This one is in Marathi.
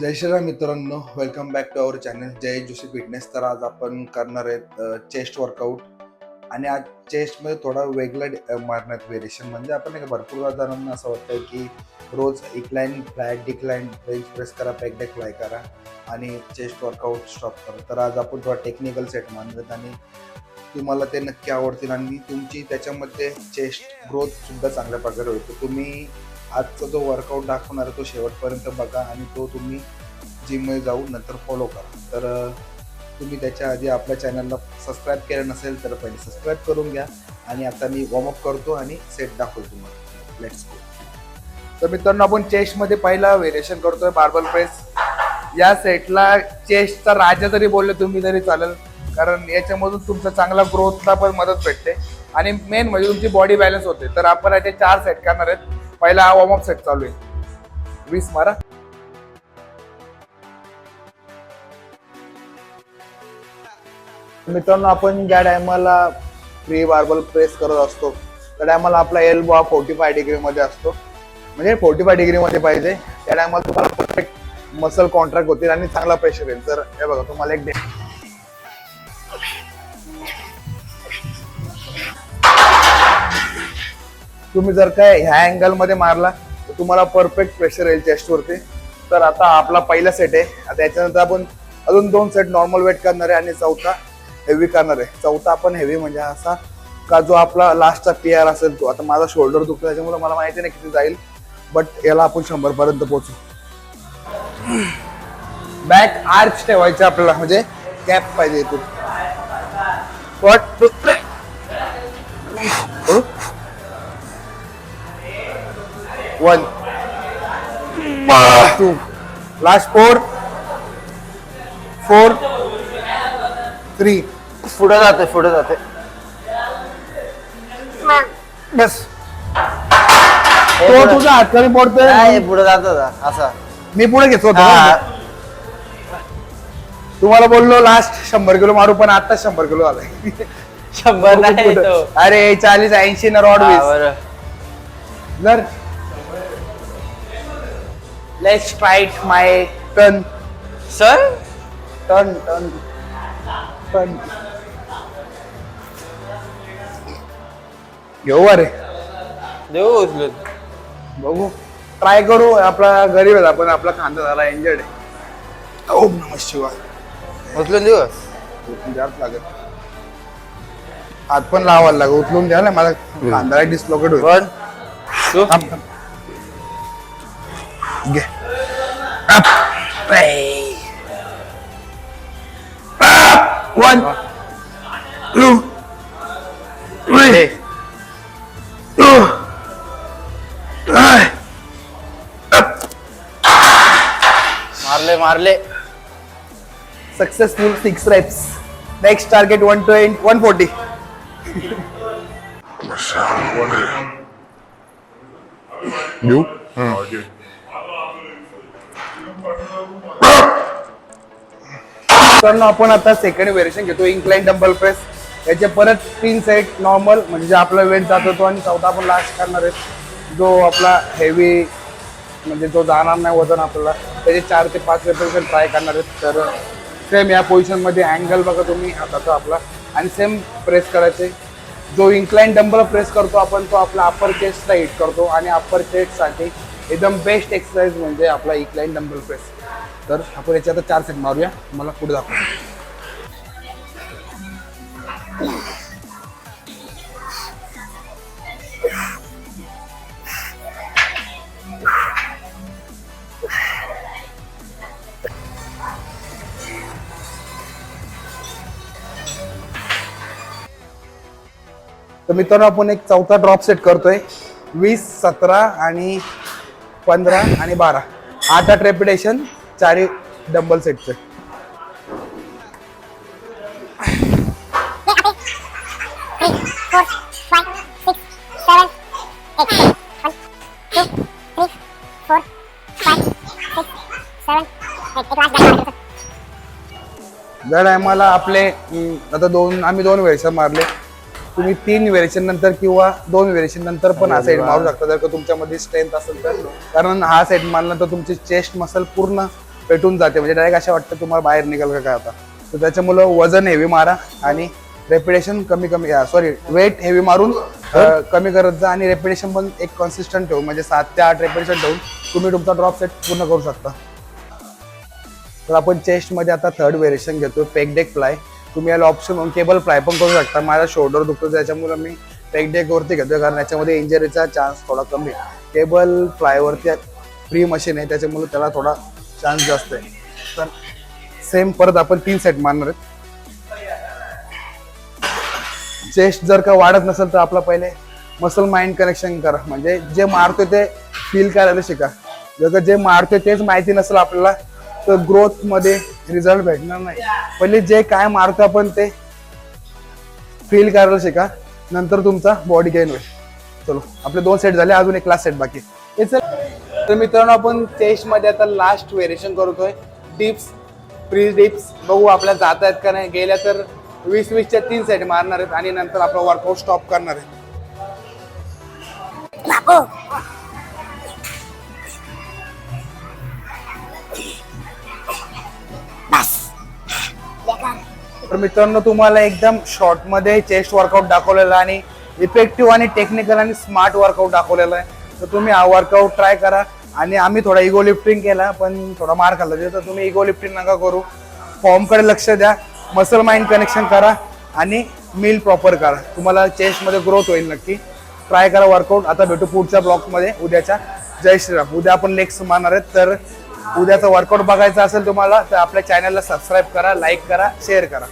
जय श्रीराम मित्रांनो welcome back to our channel Jay Joshi fitness तर आज आपण करणार आहेत चेस्ट वर्कआउट आणि आज चेस्टमध्ये थोडा वेगळा मारण्यात व्हेरिएशन म्हणजे आपण एक भरपूर जणांना असं वाटतं की रोज incline flat decline bench press करा पॅक डेक फ्लाय करा आणि चेस्ट वर्कआउट स्टॉप करा. तर आज आपण थोडा टेक्निकल सेट मानलेत आणि तुम्हाला ते नक्की आवडतील आणि तुमची त्याच्यामध्ये चेस्ट ग्रोथ सुद्धा चांगल्या प्रकारे होईल. तुम्ही आजचा जो वर्कआउट दाखवणार आहे तो शेवटपर्यंत बघा आणि तो तुम्ही जिममध्ये जाऊन नंतर फॉलो करा. तर तुम्ही त्याच्या आधी आपल्या चॅनलला सबस्क्राईब केलं नसेल तर पहिले सबस्क्राईब करून घ्या आणि आता मी वॉर्मअप करतो आणि सेट दाखवतो तुम्हाला. लेट्स गो तर मित्रांनो आपण चेस्टमध्ये पहिला व्हेरिएशन करतोय बार्बल प्रेस या सेटला चेस्टचा राजा जरी बोलले तुम्ही तरी चालेल कारण याच्यामधून तुमचा चांगला ग्रोथला पण मदत भेटते. आणि मेन म्हणजे तुमची बॉडी बॅलन्स होते. तर आपण याचे चार सेट करणार आहेत. पहिला हा वॉर्मअप सेट चालू आहे. वीस मारा. मित्रांनो आपण ज्या टायमाला फ्री बार्बल प्रेस करत असतो त्या टायमाला आपला एल्बो हा फोर्टी फाय डिग्री मध्ये असतो. म्हणजे फोर्टी फाय डिग्री मध्ये पाहिजे. त्या टायमाला तुम्हाला परफेक्ट मसल कॉन्ट्रॅक्ट होतील आणि चांगला प्रेशर येईल. तर हे बघा तुम्हाला एक तुम्ही जर काय ह्या अँगलमध्ये मारला तर तुम्हाला परफेक्ट प्रेशर येईल चेस्टवरती तर आता आपला पहिला सेट आहे. आता याच्यानंतर आपण अजून दोन सेट नॉर्मल वेट करणार आहे आणि चौथा हेवी करणार आहे. चौथा आपण हेवी म्हणजे असा का जो आपला लास्टचा पी आर असेल तो. आता माझा शोल्डर दुखतो त्याच्यामुळे मला माहिती नाही किती जाईल. बट याला आपण शंभर पर्यंत पोहोचू. बॅक आर्च ठेवायचं आपल्याला म्हणजे कॅप पाहिजे इथून. But one two last four four three पुढे जाते पुढे जाते. बस तो तुझा हात कमी पडतोय. पुढे जात असा. मी पुढे घेतो होतो. ना. तुम्हाला बोललो लास्ट शंभर किलो मारू पण आता शंभर किलो आलाय. शंभर नाही तो. अरे चाळीस ऐंशी ना रॉड हा, वीस. बरं. जर let's try it my turn sir turn turn turn घेऊ अरे. देऊ उचलून. बघू. ट्राय करू. आपला गरीब आहे आपण. आपला खांदा झाला. एंजर्ड आहे. ओम नम शिवाय. उचलून देऊ. उचलून लागेल. हात पण लावायला लागेल. उचलून द्या ना. मला खांदा डिस्लोकेट होईल. घे. Up. Hey. Up. One, two, three, two, three. मारले मारले Successful six reps. Next target one twenty, one forty. You? मित्रांनो आपण आता सेकंड व्हेरिएशन घेतो. इन्क्लाइन डंबल प्रेस याचे परत तीन सेट नॉर्मल म्हणजे आपला वेट जात होतो आणि चौथा आपण लास्ट करणार आहे. जो आपला हेवी म्हणजे जो जाणार नाही वजन आपल्याला त्याचे चार ते पाच रेपेशन ट्राय करणार आहेत. तर सेम या पोझिशनमध्ये अँगल बघा तुम्ही हाताचा आपला. आणि सेम प्रेस करायचे. जो इन्क्लाइन डंबल प्रेस करतो आपण तो आपला अप्पर चेस्टला हिट करतो. आणि अप्पर चेस्टसाठी एकदम बेस्ट एक्सरसाइज म्हणजे आपला इन्क्लाइन डंबल प्रेस तर आपण याच्यात आता चार सेट मारूया. मला पुढे दाखव तर मित्रांनो आपण एक चौथा ड्रॉप सेट करतोय. वीस सतरा आणि पंधरा आणि बारा आठ रेप्युडेशन चारी डबल सेटचे जड आहे मला आपले आता दोन आम्ही दोन वेळेस मारले तुम्ही तीन व्हेरिएशन नंतर किंवा दोन व्हेरिएशन नंतर पण हा सेट मारू शकता जर का तुमच्यामध्ये स्ट्रेंथ असेल तर. कारण हा सेट मारला तर तुमची चेस्ट मसल पूर्ण पेटून जाते. म्हणजे डायरेक्ट असं वाटतं तुम्हाला बाहेर निघाल का काय आता. तर त्याच्यामुळं वजन हेवी मारा आणि रेपिटेशन कमी कमी सॉरी वेट हेवी मारून कमी करत जा आणि रेपिटेशन पण एक कन्सिस्टंट ठेवून म्हणजे सात ते आठ रेपिटेशन ठेवून तुम्ही तुमचा ड्रॉप सेट पूर्ण करू शकता. तर आपण चेस्टमध्ये आता थर्ड व्हेरिएशन घेतो पेक डेक फ्लाय तुम्ही याला ऑप्शन केबल फ्लाय पण करू शकता. माझा शोल्डर दुखतो त्याच्यामुळे मी पेक डेक वरती घेतोय कारण याच्यामध्ये इंजरीचा चान्स थोडा कमी आहे. केबल फ्लायवरती फ्री मशीन आहे त्याच्यामुळे त्याला थोडा चान्स जास्त आहे. तर सेम परत आपण तीन सेट मारणार आहेत. चेस्ट जर का वाढत नसेल तर आपला पहिले मसल माइंड कनेक्शन करा. म्हणजे जे मारतोय ते फील करायला शिका. जर का जे मारतोय तेच माहिती नसेल आपल्याला तर ग्रोथमध्ये रिझल्ट भेटणार नाही. पहिले जे काय मारतो आपण ते फील करायला शिका. नंतर तुमचा बॉडी गेन होईल. चलो आपले दोन सेट झाले अजून एक क्लास सेट बाकी आहे. तर मित्रांनो आपण चेस्टमध्ये आता लास्ट व्हेरिएशन करतोय. डिप्स प्री डिप्स बघू आपल्या जात आहेत का नाही. गेल्या तर वीस वीसच्या तीन सेट मारणार आहेत आणि नंतर आपला वर्कआउट स्टॉप करणार आहे तर मित्रांनो तुम्हाला एकदम शॉर्टमध्ये चेस्ट वर्कआउट दाखवलेला आणि इफेक्टिव्ह आणि टेक्निकल आणि स्मार्ट वर्कआउट दाखवलेला आहे. तर तुम्ही हा वर्कआउट ट्राय करा आणि आम्ही थोडा इगो लिफ्टिंग केला पण थोडा मार खाल्ला. तर तुम्ही इगो लिफ्टिंग नका करू. फॉर्मकडे लक्ष द्या मसल माइंड कनेक्शन करा आणि मील प्रॉपर करा. तुम्हाला चेस्टमध्ये ग्रोथ होईल नक्की. ट्राय करा वर्कआउट आता भेटू पुढच्या ब्लॉकमध्ये उद्याच्या. जय श्रीराम. उद्या आपण लेग्स मारणार आहेत. तर उद्याचा वर्कआउट बघायचा असेल तुम्हाला तर आपल्या चॅनलला सबस्क्राईब करा लाईक करा शेअर करा.